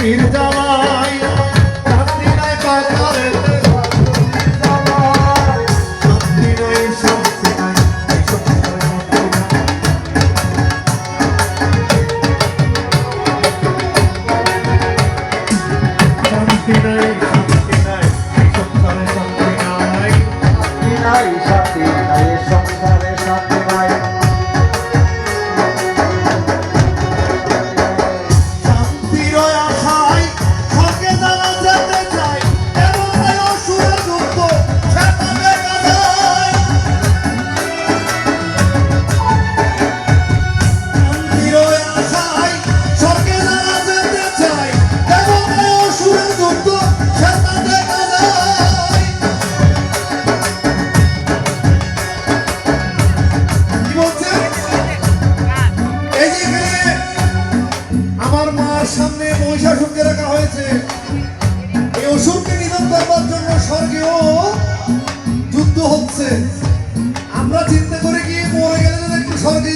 পীর যাওয়া আমার মার সামনে মহিষাসুরকে রাখা হয়েছে। এই অসুরকে নিধন করবার জন্য স্বর্গেও যুদ্ধ হচ্ছে। আমরা চিন্তা করে কি মরে গেলে একটু স্বর্গে